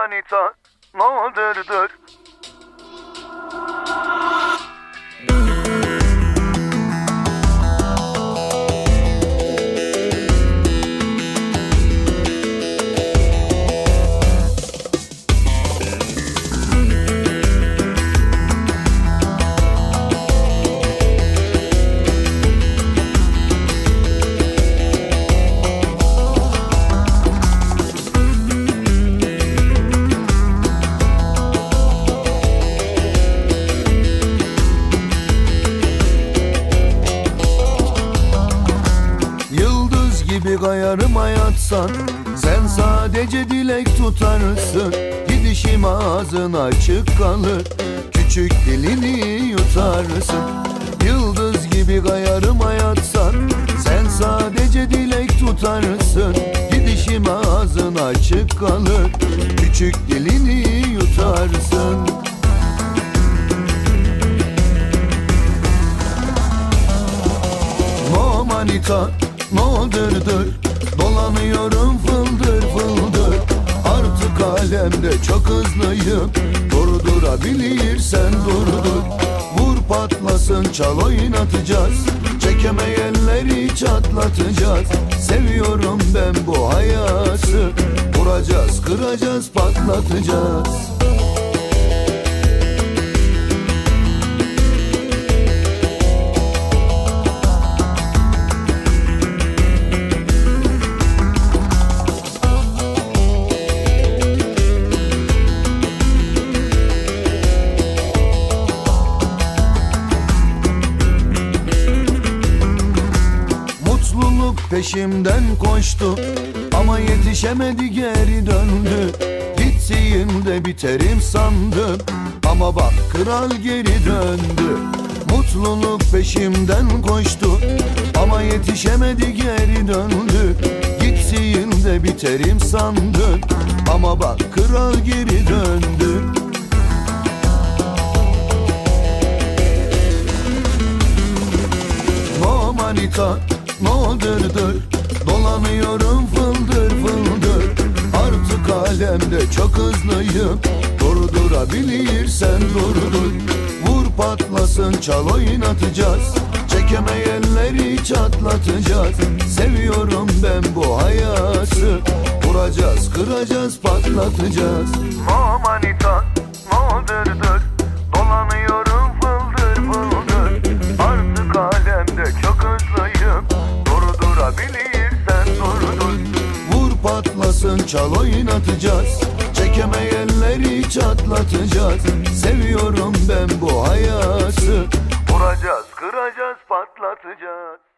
manita ne gibi kayarıma yatsan Sen sadece dilek tutarsın Gidişim ağzın açık kalır Küçük dilini yutarsın Yıldız gibi kayarıma yatsan Sen sadece dilek tutarsın Gidişim ağzın açık kalır Küçük dilini yutarsın No dırdır Dolanıyorum fıldır fıldır. Artık alemde çok hızlıyım. Durdurabilirsen durdur. Vur patlasın çal oynatacağız Çekemeyenleri çatlatacağız. Seviyorum ben bu hayatı. Vuracağız kıracağız patlatacağız Mutluluk peşimden koştu. Ama yetişemedi geri döndü. Gittiğimde biterim sandım Ama bak kral geri döndü. Mutluluk peşimden koştu. Ama yetişemedi geri döndü. Gittiğimde biterim sandım Ama bak kral geri döndü. No dırdır Dolanıyorum fıldır fıldır. Artık alemde çok hızlıyım. Durdurabilirsen durdur Vur patlasın çal oynatacağız Çekemeyenleri çatlatacağız. Seviyorum ben bu hayatı. Vuracağız kıracağız patlatacağız. No patlasın çal oynatacağız. Çekemeyenleri çatlatacağız. Seviyorum ben bu hayatı. Vuracağız kıracağız patlatacağız